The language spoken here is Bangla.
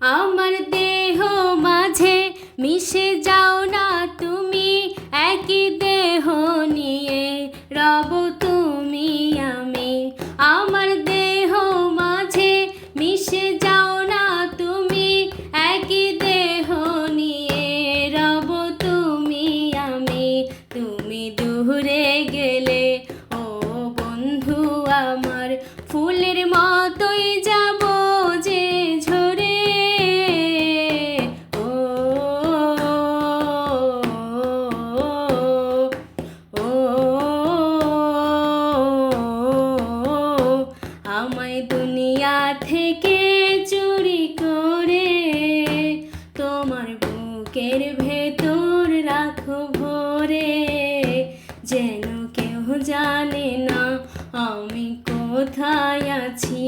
আমার দেহ মাঝে মিশে যাও না তুমি, একই দেহ নিয়ে রব তুমি আমি। আমার দেহ মাঝে মিশে যাও না তুমি, একই দেহ নিয়ে রব তুমি আমি। তুমি দূরে গেলে, ও বন্ধু আমার, ফুলের মতোই থেকে চুরি করে তোমার বুকের ভেতর রাখো ভরে। যেন কেউ জানে না আমি কোথায় আছি।